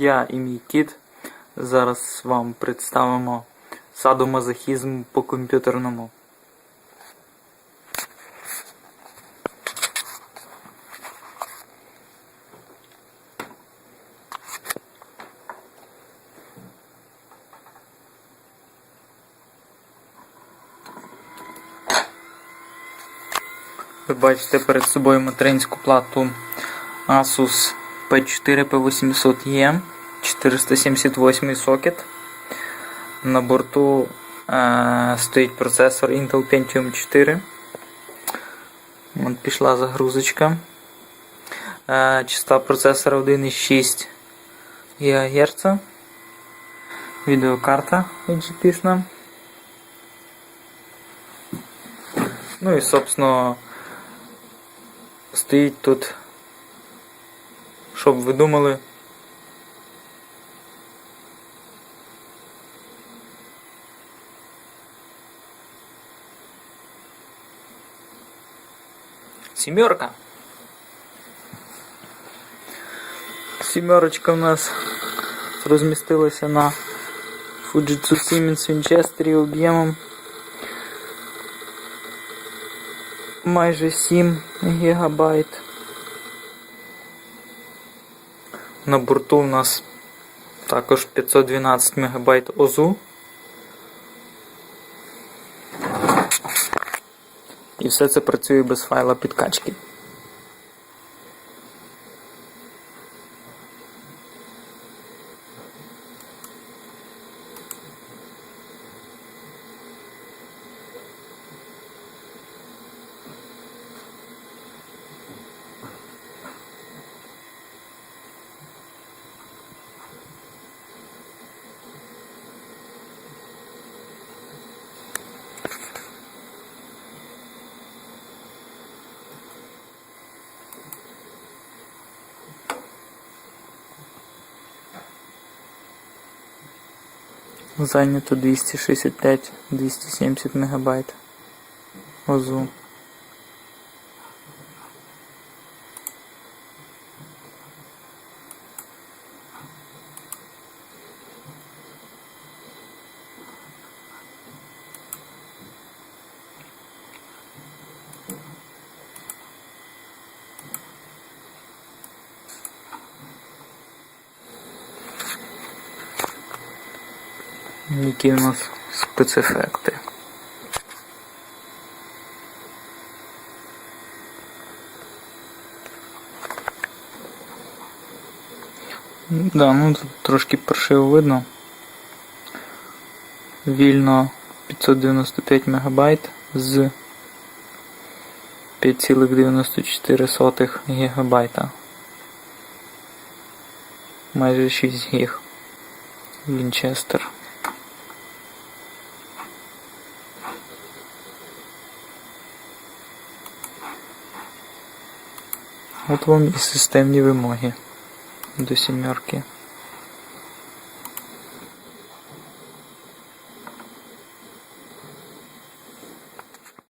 Я і мій кіт зараз вам представимо садомазохізм по комп'ютерному. Ви бачите перед собою материнську плату Asus P4 P800E 478 сокет. На борту е, стоїть процесор Intel Pentium 4. От пішла загрузочка. Е, частота процесора 1,6 ГГц. Відеокарта HGP. Ну і, собственно, стоїть тут, щоб ви думали. Сімерка. Сімерочка у нас розмістилася на Fujitsu Siemens Winchester об'ємом майже 7 гігабайт. На борту у нас також 512 МБ ОЗУ. І все це працює без файла підкачки. Зайнято 265-270 МБ ОЗУ. Які у нас спецефекти. Да, ну тут трошки паршиво видно. Вільно 595 МБ з 5,94 ГБ. Майже 6 гіг. Вінчестер. От вам і системні вимоги до сімерки.